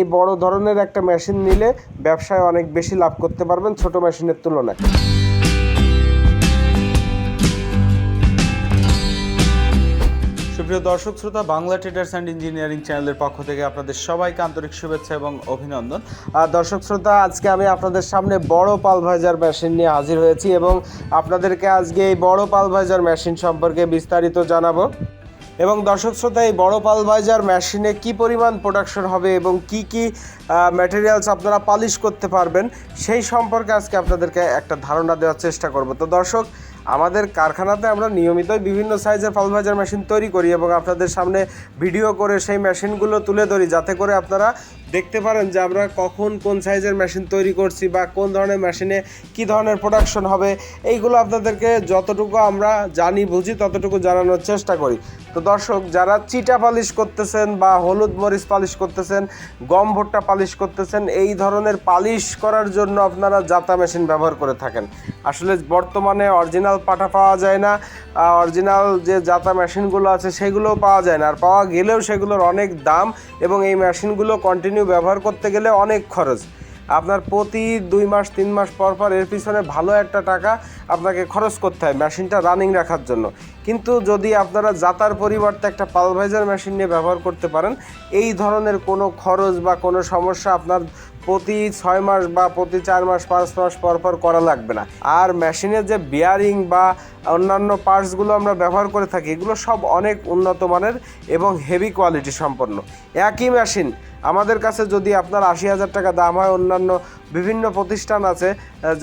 এই বড় ধরনের একটা মেশিন নিলে ব্যবসায় অনেক বেশি লাভ করতে পারবেন ছোট মেশিনের তুলনায়। সুপ্রিয় দর্শক, শ্রোতা, বাংলা ট্রেডার্স অ্যান্ড ইঞ্জিনিয়ারিং চ্যানেলের পক্ষ থেকে আপনাদের সবাইকে আন্তরিক শুভেচ্ছা এবং অভিনন্দন। আর দর্শক, শ্রোতা, আজকে আমি আপনাদের সামনে বড় পালভাইজার মেশিন নিয়ে হাজির হয়েছি এবং আপনাদেরকে আজকে এই বড় পালভাইজার মেশিন সম্পর্কে বিস্তারিত জানাব। এবং দর্শক শ্রোতা, এই বড় পালভাইজার মেশিনে কি পরিমাণ প্রোডাকশন হবে এবং কি কি ম্যাটেরিয়ালস আপনারা পালিশ করতে পারবেন, সেই সম্পর্কে আজকে আপনাদেরকে একটা ধারণা দেওয়ার চেষ্টা করব। তো দর্শক আমাদের কারখানাতে আমরা নিয়মিতই বিভিন্ন সাইজের পালভাইজার মেশিন তৈরি করি এবং আপনাদের সামনে ভিডিও করে সেই মেশিনগুলো তুলে ধরি, যাতে করে আপনারা দেখতে পারেন যে আমরা কখন কোন সাইজের মেশিন তৈরি করছি বা কোন ধরনের মেশিনে কি ধরনের প্রোডাকশন হবে। এইগুলো আপনাদেরকে যতটুকু আমরা জানি, বুঝি, ততটুকু জানানোর চেষ্টা করি। তো দর্শক, যারা চিটা পালিশ করতেছেন বা হলুদ মরিচ পালিশ করতেছেন, গম ভুট্টা পালিশ করতেছেন, এই ধরনের পালিশ করার জন্য আপনারা জাতা মেশিন ব্যবহার করে থাকেন। আসলে বর্তমানে অরিজিনাল পাটা পাওয়া যায় না। অরিজিনাল যে জাতা মেশিনগুলো আছে সেগুলোও পাওয়া যায় না। আর পাওয়া গেলেও সেগুলোর অনেক দাম এবং এই মেশিনগুলো কন্টিনিউ ব্যবহার করতে গেলে অনেক খরচ। আপনার প্রতি দুই মাস, তিন মাস পর পর এর পিছনে ভালো একটা টাকা আপনাকে খরচ করতে হয় মেশিনটা রানিং রাখার জন্য। কিন্তু যদি আপনারা জাতার পরিবর্তে একটা পালভাইজার মেশিন নিয়ে ব্যবহার করতে পারেন, এই ধরনের কোনো খরচ বা কোনো সমস্যা আপনার প্রতি ছয় মাস বা প্রতি চার মাস, পাঁচ মাস পর পর করা লাগবে না। আর মেশিনের যে বিয়ারিং বা অন্যান্য পার্টসগুলো আমরা ব্যবহার করে থাকি, এগুলো সব অনেক উন্নত মানের এবং হেভি কোয়ালিটি সম্পন্ন। একই মেশিন আমাদের কাছে যদি আপনার আশি হাজার টাকা দাম হয়, অন্যান্য বিভিন্ন প্রতিষ্ঠান আছে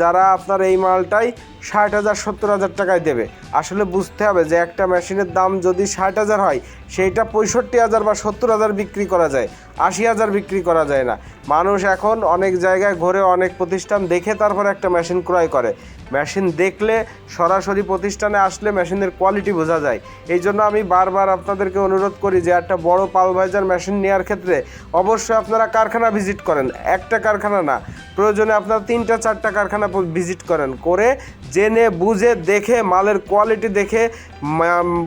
যারা আপনার এই মালটাই ষাট হাজার, সত্তর হাজার টাকায় দেবে। আসলে বুঝতে হবে যে একটা মেশিনের দাম যদি ষাট হাজার হয়, সেইটা পঁয়ষট্টি হাজার বা সত্তর হাজার বিক্রি করা যায়। আশি হাজার বিক্রি করা যায় না। মানুষ এখন অনেক জায়গায় ঘুরে অনেক প্রতিষ্ঠান দেখে তারপর একটা মেশিন ক্রয় করে। মেশিন দেখলে সরাসরি প্রতিষ্ঠানে আসলে মেশিনের কোয়ালিটি বোঝা যায়। এই জন্য আমি বারবার আপনাদেরকে অনুরোধ করি যে একটা বড় পালভাইজার মেশিন নেওয়ার ক্ষেত্রে অবশ্যই আপনারা কারখানা ভিজিট করেন। একটা কারখানা না, প্রয়োজনে আপনারা তিনটা চারটা কারখানা ভিজিট করেন। করে জেনে, বুঝে, দেখে, মালের কোয়ালিটি দেখে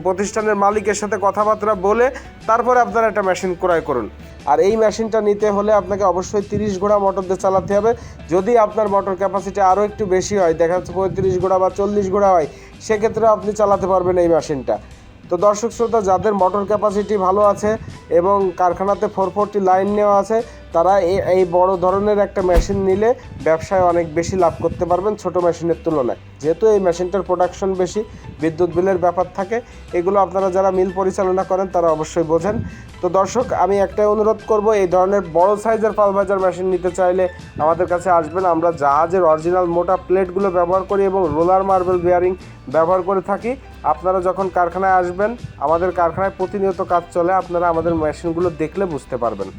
প্রতিষ্ঠানের মালিকের সাথে কথাবার্তা বলে তারপরে আপনারা একটা মেশিন ক্রয় করুন। আর এই মেশিনটা নিতে হলে আপনাকে অবশ্যই তিরিশ ঘোড়া মোটর দিয়ে চালাতে হবে। যদি আপনার মোটর ক্যাপাসিটি আরও একটু বেশি হয়, দেখা যাচ্ছে পঁয়ত্রিশ ঘোড়া বা চল্লিশ ঘোড়া হয় সেক্ষেত্রে আপনি চালাতে পারবেন এই মেশিনটা। তো দর্শক শ্রোতা, যাদের মোটর ক্যাপাসিটি ভালো আছে এবং কারখানাতে ফোর ফোরটি লাইন নেওয়া আছে তারা এই বড় ধরনের একটা মেশিন নিলে ব্যবসায় অনেক বেশি লাভ করতে পারবেন ছোট মেশিনের তুলনায়। যেহেতু এই মেশিনটার প্রোডাকশন বেশি, বিদ্যুৎ বিলের ব্যাপার থাকে, এগুলো আপনারা যারা মিল পরিচালনা করেন তারা অবশ্যই বোঝেন। তো দর্শক, আমি একটাই অনুরোধ করব, এই ধরনের বড় সাইজের পালভাইজার মেশিন নিতে চাইলে আমাদের কাছে আসবেন। আমরা জাহাজের অরিজিনাল মোটা প্লেটগুলো ব্যবহার করি এবং রোলার মার্বেল বিয়ারিং ব্যবহার করে থাকি। আপনারা যখন কারখানায় আসবেন, আমাদের কারখানায় প্রতিনিয়ত কাজ চলে, আপনারা আমাদের মেশিনগুলো দেখলে বুঝতে পারবেন।